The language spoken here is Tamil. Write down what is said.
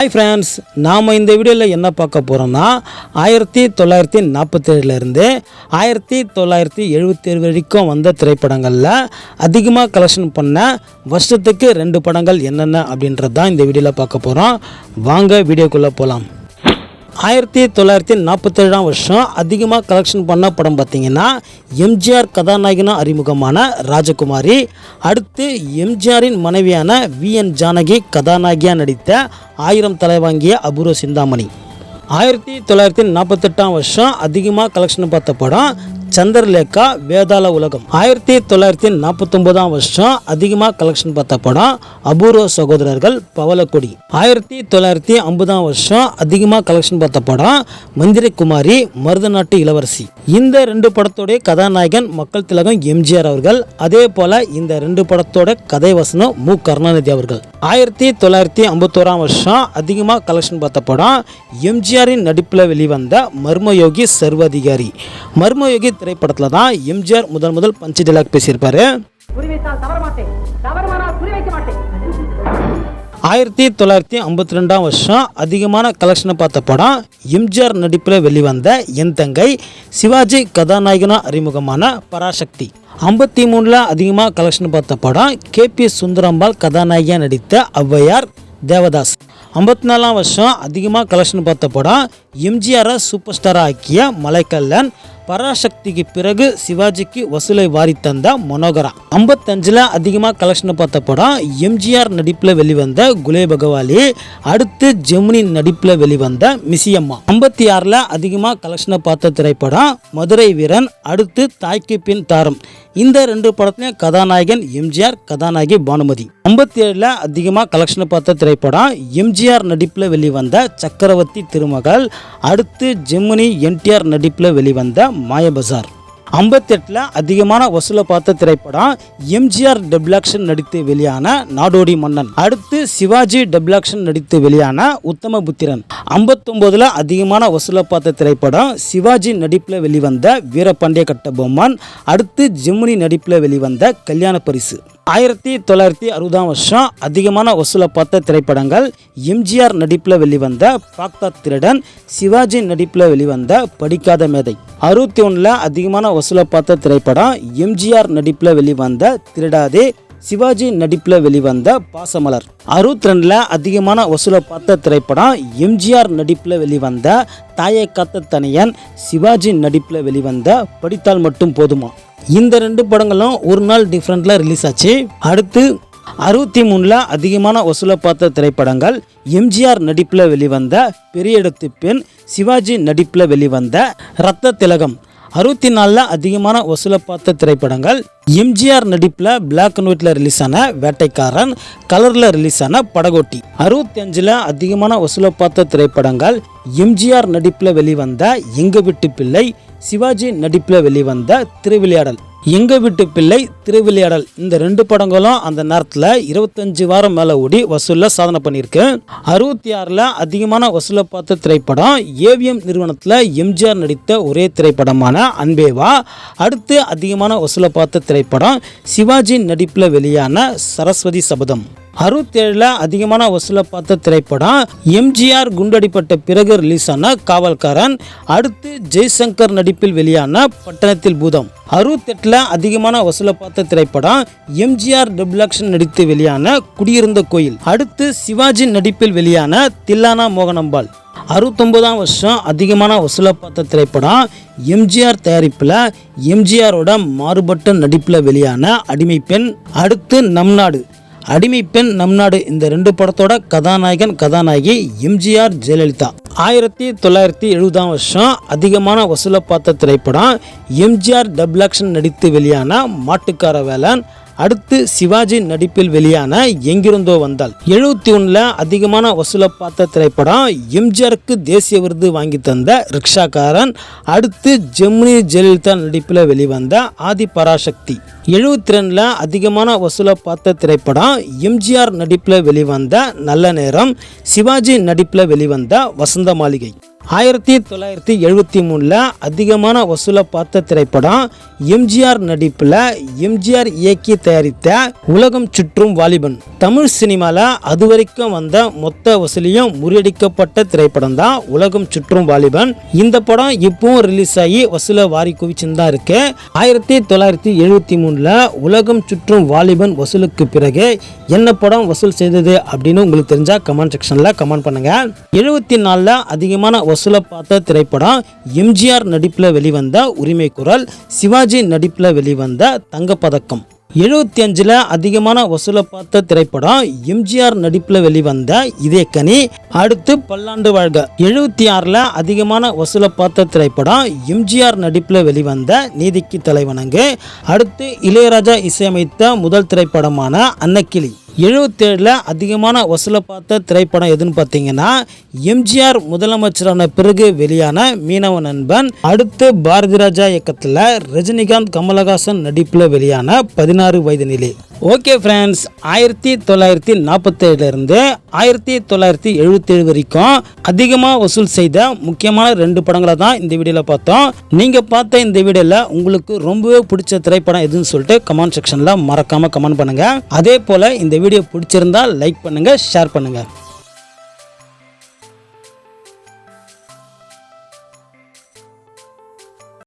ஹாய் ஃப்ரெண்ட்ஸ் நாம் இந்த வீடியோவில் என்ன பார்க்க போகிறோம்னா ஆயிரத்தி தொள்ளாயிரத்தி நாற்பத்தேழுலேருந்து ஆயிரத்தி தொள்ளாயிரத்தி எழுபத்தேழு வரைக்கும் வந்த திரைப்படங்களில் அதிகமாக கலெக்ஷன் பண்ண வருஷத்துக்கு ரெண்டு படங்கள் என்னென்ன அப்படின்றது தான் இந்த வீடியோவில் பார்க்க போகிறோம் வாங்க வீடியோக்குள்ளே போகலாம் ஆயிரத்தி தொள்ளாயிரத்தி நாற்பத்தேழாம் வருஷம் அதிகமாக கலெக்ஷன் பண்ண படம் பார்த்தீங்கன்னா எம்ஜிஆர் கதாநாயகனா அறிமுகமான ராஜகுமாரி அடுத்து எம்ஜிஆரின் மனைவியான வி என் ஜானகி கதாநாயகியாக நடித்த ஆயிரம் தலை வாங்கிய அபூர்வ சிந்தாமணி. ஆயிரத்தி தொள்ளாயிரத்தி நாற்பத்தெட்டாம் வருஷம் அதிகமாக கலெக்ஷன் பார்த்த படம் சந்திரலேகா வேதாள உலகம். ஆயிரத்தி தொள்ளாயிரத்தி நாற்பத்தொம்போதாம் வருஷம் அதிகமாக கலெக்ஷன் பார்த்த படம் அபூர்வ சகோதரர்கள் பவளக்கொடி. ஆயிரத்தி தொள்ளாயிரத்தி ஐம்பதாம் வருஷம் அதிகமாக கலெக்ஷன் பார்த்த படம் மந்திரகுமாரி மருதநாட்டு இளவரசி. இந்த ரெண்டு படத்தோடைய கதாநாயகன் மக்கள் திலகம் எம்ஜிஆர் அவர்கள் அதே போல இந்த ரெண்டு படத்தோட கதை வசனம் மு. கருணாநிதி அவர்கள். ஆயிரத்தி தொள்ளாயிரத்தி ஐம்பத்தோராம் வருஷம் அதிகமாக கலெக்ஷன் பார்த்த படம் எம்ஜிஆரின் நடிப்பில் வெளிவந்த மர்மயோகி சர்வாதிகாரி. மர்மயோகி திரைப்படத்தில் தான் எம்ஜிஆர் முதல் முதல் பஞ்சு டைலாக் பேசியிருப்பாரு. ஆயிரத்தி தொள்ளாயிரத்தி ஐம்பத்தி ரெண்டாம் வருஷம் அதிகமான கலெக்ஷனை பார்த்த படம் எம்ஜிஆர் நடிப்பில் வெளிவந்த என் தங்கை சிவாஜி கதாநாயகனா அறிமுகமான பராசக்தி. ஐம்பத்தி மூணில் அதிகமாக கலெக்ஷன் பார்த்த படம் கேபி சுந்தரம்பாள் கதாநாயகியாக நடித்த ஔவையார் தேவதாஸ். ஐம்பத்தி நாலாம் வருஷம் அதிகமாக கலெக்ஷன் பார்த்த படம் எம்ஜிஆரை சூப்பர் ஸ்டாராக ஆக்கிய மலைக்கல்லன் பராசக்திக்கு பிறகு சிவாஜிக்கு வசூலை வாரி தந்த மனோகரா. ஐம்பத்தஞ்சில் அதிகமாக கலெக்ஷன் பார்த்த படம் எம்ஜிஆர் நடிப்பில் வெளிவந்த குலே பகவாலி அடுத்து ஜெமினி நடிப்பில் வெளிவந்த மிசியம்மா. ஐம்பத்தி ஆறில் அதிகமாக கலெக்ஷனை பார்த்த திரைப்படம் மதுரை வீரன் அடுத்து தாய்க்கு பின் தாரம். இந்த ரெண்டு படத்துலையும் கதாநாயகன் எம்ஜிஆர் கதாநாயகி பானுமதி. ஐம்பத்தி ஏழில் அதிகமாக கலெக்ஷனை பார்த்த திரைப்படம் எம்ஜிஆர் நடிப்பில் வெளிவந்த சக்கரவர்த்தி திருமகள் அடுத்து ஜெமினி என்டிஆர் நடிப்பில் வெளிவந்த மாயபசார் ஐம்பத்தெட்டில் அதிகமான வசூலை பார்த்த திரைப்படம் எம்ஜிஆர் டெப்லாக்ஷன் நடித்து வெளியான நாடோடி மன்னன். அடுத்து சிவாஜி டெப்லாக்ஷன் நடித்து வெளியான உத்தம புத்திரன். ஐம்பத்தொம்போதில் அதிகமான வசூலை பார்த்த திரைப்படம் சிவாஜி நடிப்பில் வெளிவந்த வீரபாண்டிய கட்டபொம்மன். அடுத்து ஜெமினி நடிப்பில் வெளிவந்த கல்யாண பரிசு. ஆயிரத்தி தொள்ளாயிரத்தி அறுபதாம் வருஷம் அதிகமான வசூலை பார்த்த திரைப்படங்கள் எம்ஜிஆர் நடிப்பில் வெளிவந்த பாக்தா திருடன் சிவாஜி நடிப்பில் வெளிவந்த படிக்காத மேதை. அறுபத்தி ஒன்றில் அதிகமான வசூலை பார்த்த திரைப்படம் எம்ஜிஆர் நடிப்பில் வெளிவந்த திருடாதே சிவாஜி நடிப்பில் வெளிவந்த பாசமலர். அறுபத்தி ரெண்டில் அதிகமான வசூலை பார்த்த திரைப்படம் எம்ஜிஆர் நடிப்பில் வெளிவந்த தாயை காத்த தனியன் சிவாஜி நடிப்பில் வெளிவந்த படித்தால் மட்டும் போதுமா? இந்த ரெண்டு படங்களும் ஒரு நாள் டிஃப்ரெண்ட்டில் ரிலீஸ் ஆச்சு. அடுத்து அறுபத்தி மூணில் அதிகமான வசூலை பார்த்த திரைப்படங்கள் எம்ஜிஆர் நடிப்பில் வெளிவந்த பெரிய இடத்து பெண் சிவாஜி நடிப்பில் வெளிவந்த ரத்த திலகம் அறுபத்தி நாலில் அதிகமான வசூலை பார்த்த திரைப்படங்கள் எம்ஜிஆர் நடிப்பில் பிளாக் அண்ட் ஒயிட்டில் ரிலீஸ் ஆன வேட்டைக்காரன் கலரில் ரிலீஸ் ஆன படகோட்டி. அறுபத்தி அஞ்சில் அதிகமான வசூலை பார்த்த திரைப்படங்கள் எம்ஜிஆர் நடிப்பில் வெளிவந்த எங்க வீட்டு பிள்ளை சிவாஜி நடிப்பில் வெளிவந்த திருவிளையாடல். எங்கள் வீட்டு பிள்ளை திருவிளையாடல். இந்த ரெண்டு படங்களும் அந்த நேரத்தில் இருபத்தஞ்சு வாரம் மேலே ஓடி வசூலில் சாதனை பண்ணியிருக்கு. அறுபத்தி ஆறில் அதிகமான வசூலை பார்த்த திரைப்படம் ஏவிஎம் நிறுவனத்தில் எம்ஜிஆர் நடித்த ஒரே திரைப்படமான அன்பேவா. அடுத்து அதிகமான வசூலை பார்த்த திரைப்படம் சிவாஜி நடிப்பில் வெளியான சரஸ்வதி சபதம். அறுபத்தேழில் அதிகமான வசூலை பார்த்த திரைப்படம் எம்ஜிஆர் குண்டடிப்பட்ட பிறகு ரிலீஸ் ஆன காவல்காரன் அடுத்து ஜெய்சங்கர் நடிப்பில் வெளியான பட்டணத்தில் பூதம். அறுபத்தெட்டில் அதிகமான வசூலை பார்த்த திரைப்படம் எம்ஜிஆர் டபுளாக்ஷன் நடித்து வெளியான குடியிருந்த கோயில். அடுத்து சிவாஜி நடிப்பில் வெளியான தில்லானா மோகனம்பாள். அறுபத்தொம்போதாம் வருஷம் அதிகமான வசூலை பார்த்த திரைப்படம் எம்ஜிஆர் தயாரிப்பில் எம்ஜிஆரோட மாறுபட்ட நடிப்பில் வெளியான அடிமை பெண் அடுத்து நம் நாடு அடிமை பெண் நம் நாடு. இந்த ரெண்டு படத்தோட கதாநாயகன் கதாநாயகி எம்ஜிஆர் ஜெயலலிதா. ஆயிரத்தி தொள்ளாயிரத்தி எழுபதாம் வருஷம் அதிகமான வசூலை பார்த்த திரைப்படம் எம்ஜிஆர் டபுள் ஆக்ஷன் நடித்து வெளியான மாட்டுக்கார வேலன் அடுத்து சிவாஜி நடிப்பில் வெளியான எங்கிருந்தோ வந்தால் எழுபத்தி ஒன்றில் அதிகமான வசூலை பார்த்த திரைப்படம் எம்ஜிஆருக்கு தேசிய விருது வாங்கி தந்த ரிக்ஷாக்காரன் அடுத்து ஜெமினி ஜெயலலிதா நடிப்பில் வெளிவந்த ஆதி பராசக்தி. எழுபத்தி ரெண்டில் அதிகமான வசூலை பார்த்த திரைப்படம் எம்ஜிஆர் நடிப்பில் வெளிவந்த நல்ல நேரம் சிவாஜி நடிப்பில் வெளிவந்த வசந்த மாளிகை. ஆயிரத்தி தொள்ளாயிரத்தி எழுபத்தி மூணில் அதிகமான வசூலை பார்த்த திரைப்படம் எம்ஜிஆர் நடிப்பில் எம்ஜிஆர் இயக்கி தயாரித்த உலகம் சுற்றும் வாலிபன். தமிழ் சினிமாவில் அது வரைக்கும் வந்த மொத்த வசூலியும் முறியடிக்கப்பட்ட திரைப்படம் தான் உலகம் சுற்றும் வாலிபன். இந்த படம் இப்பவும் ரிலீஸ் ஆகி வசூலை வாரி குவிச்சுன்னு தான் இருக்கு. ஆயிரத்தி தொள்ளாயிரத்தி எழுபத்தி மூணில் உலகம் சுற்றும் வாலிபன் வசூலுக்கு பிறகு என்ன படம் வசூல் செய்தது அப்படின்னு உங்களுக்கு தெரிஞ்சால் கமெண்ட் செக்ஷனில் கமெண்ட் பண்ணுங்கள் எழுபத்தி நாலில் அதிகமான வசூலை பார்த்த திரைப்படம் எம்ஜிஆர் நடிப்பில் வெளிவந்த உரிமை குரல் சிவாஜி நடிப்பில் வெளிவந்த தங்கப்பதக்கம். எழுபத்தி அஞ்சில் அதிகமான வசூலை பார்த்த திரைப்படம் எம்ஜிஆர் நடிப்பில் வெளிவந்த இதே கனி அடுத்து பல்லாண்டு வாழ்க. எழுபத்தி ஆறில் அதிகமான வசூலை பார்த்த திரைப்படம் எம்ஜிஆர் நடிப்பில் வெளிவந்த நீதிக்கு தலைவணங்கு அடுத்து இளையராஜா இசையமைத்த முதல் திரைப்படமான அன்னக்கிளி. எழுபத்தேழில் அதிகமான வசூலை பார்த்த திரைப்படம் எதுன்னு பார்த்தீங்கன்னா எம்ஜிஆர் முதலமைச்சரான பிறகு வெளியான மீனவ நண்பன் அடுத்து பாரதி ராஜா இயக்கத்தில் ரஜினிகாந்த் கமலஹாசன் நடிப்பில் வெளியான பதினாறு வயது நிலை. ஓகே ஃப்ரெண்ட்ஸ் ஆயிரத்தி தொள்ளாயிரத்தி நாற்பத்தேழுலேருந்து ஆயிரத்தி தொள்ளாயிரத்தி எழுபத்தேழு வரைக்கும் அதிகமாக வசூல் செய்த முக்கியமான ரெண்டு படங்களை தான் இந்த வீடியோவில் பார்த்தோம். நீங்கள் பார்த்த இந்த வீடியோவில் உங்களுக்கு ரொம்பவே பிடிச்ச திரைப்படம் எதுன்னு சொல்லிட்டு கமெண்ட் செக்ஷனில் மறக்காமல் கமெண்ட் பண்ணுங்கள் அதே போல் இந்த வீடியோ பிடிச்சிருந்தா லைக் பண்ணுங்கள் ஷேர் பண்ணுங்கள்